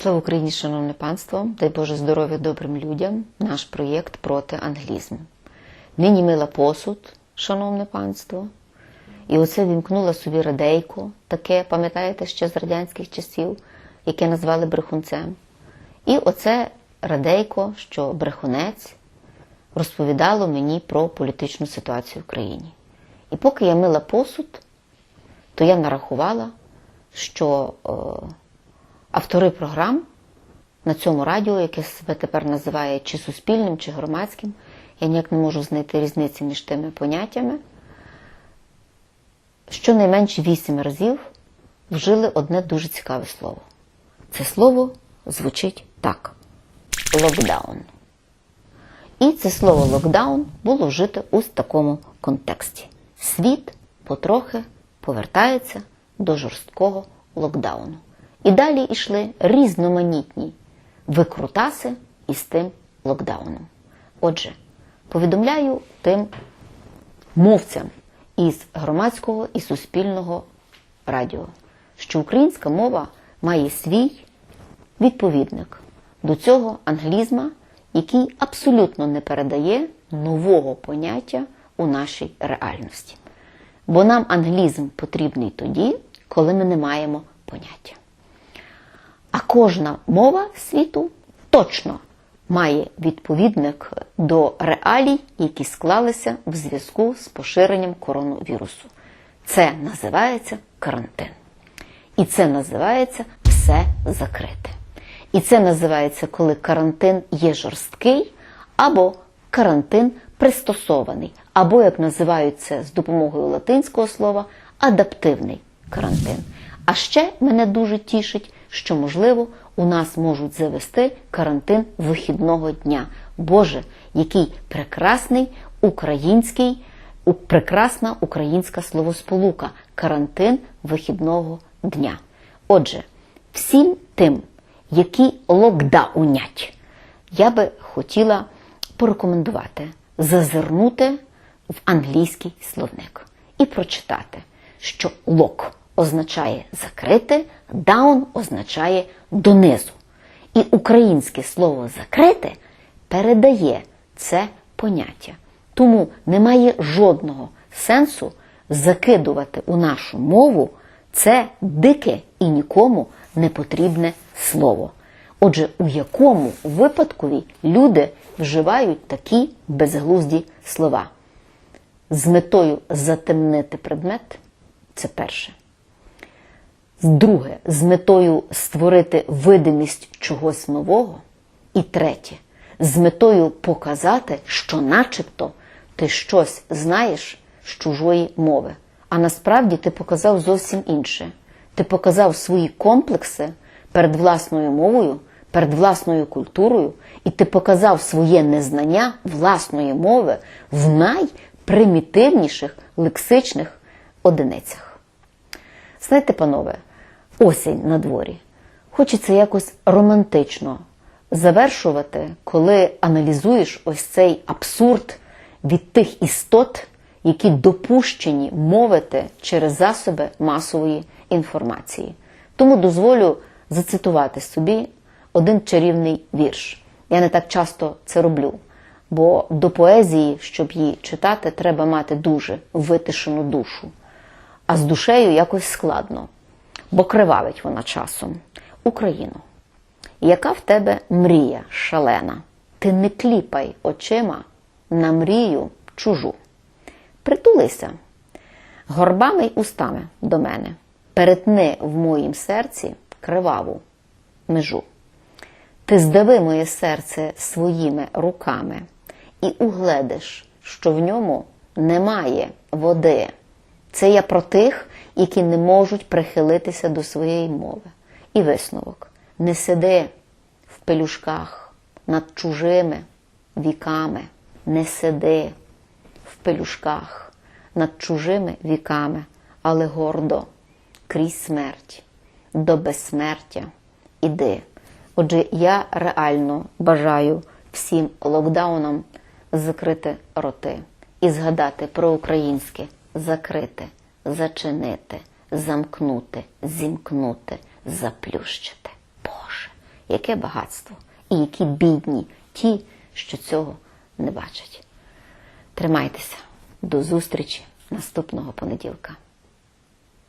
Слава Україні, шановне панство! Дай Боже здоров'я добрим людям, наш проєкт проти англізму. Нині мила посуд, шановне панство. І оце вімкнула собі радейко, таке, пам'ятаєте, ще з радянських часів, яке назвали брехунцем. І оце радейко, що брехунець, розповідало мені про політичну ситуацію в країні. І поки я мила посуд, то я нарахувала, що е, автори програм на цьому радіо, яке себе тепер називає чи суспільним, чи громадським, я ніяк не можу знайти різниці між тими поняттями, щонайменше вісім разів вжили одне дуже цікаве слово. Це слово звучить так: локдаун. І це слово локдаун було вжите у такому контексті. Світ потрохи повертається до жорсткого локдауну. І далі йшли різноманітні викрутаси із тим локдауном. Отже, повідомляю тим мовцям із громадського і суспільного радіо, що українська мова має свій відповідник до цього англізма, який абсолютно не передає нового поняття у нашій реальності. Бо нам англізм потрібний тоді, коли ми не маємо поняття. Кожна мова світу точно має відповідник до реалій, які склалися в зв'язку з поширенням коронавірусу. Це називається карантин. І це називається все закрите. І це називається, коли карантин є жорсткий, або карантин пристосований, або, як називають це з допомогою латинського слова, адаптивний карантин. А ще мене дуже тішить, що, можливо, у нас можуть завести карантин вихідного дня. Боже, який прекрасний український, прекрасна українська словосполука карантин вихідного дня. Отже, всім тим, які локдаунять, я би хотіла порекомендувати зазирнути в англійський словник і прочитати, що лок означає закрити, даун означає донизу. І українське слово закрити передає це поняття. Тому немає жодного сенсу закидувати у нашу мову це дике і нікому не потрібне слово. Отже, у якому випадкові люди вживають такі безглузді слова? З метою затемнити предмет це перше. Друге, з метою створити видимість чогось нового. І третє, з метою показати, що начебто ти щось знаєш з чужої мови. А насправді ти показав зовсім інше. Ти показав свої комплекси перед власною мовою, перед власною культурою, і ти показав своє незнання власної мови в найпримітивніших лексичних одиницях. Знаєте, панове, осінь на дворі. Хочеться якось романтично завершувати, коли аналізуєш ось цей абсурд від тих істот, які допущені мовити через засоби масової інформації. Тому дозволю зацитувати собі один чарівний вірш. Я не так часто це роблю, бо до поезії, щоб її читати, треба мати дуже витишену душу. А з душею якось складно, бо кривавить вона часом. Україну. Яка в тебе мрія шалена? Ти не кліпай очима на мрію чужу. Притулися горбами й устами до мене, перетни в моїм серці криваву межу. Ти здави моє серце своїми руками і угледиш, що в ньому немає води. Це я про тих, які не можуть прихилитися до своєї мови. І висновок: не сиди в пелюшках над чужими віками, не сиди в пелюшках над чужими віками, але гордо крізь смерть до безсмертя іди. Отже, я реально бажаю всім локдаунам закрити роти і згадати про українське закрити, зачинити, замкнути, зімкнути, заплющити. Боже, яке багатство, і які бідні ті, що цього не бачать. Тримайтеся. До зустрічі наступного понеділка.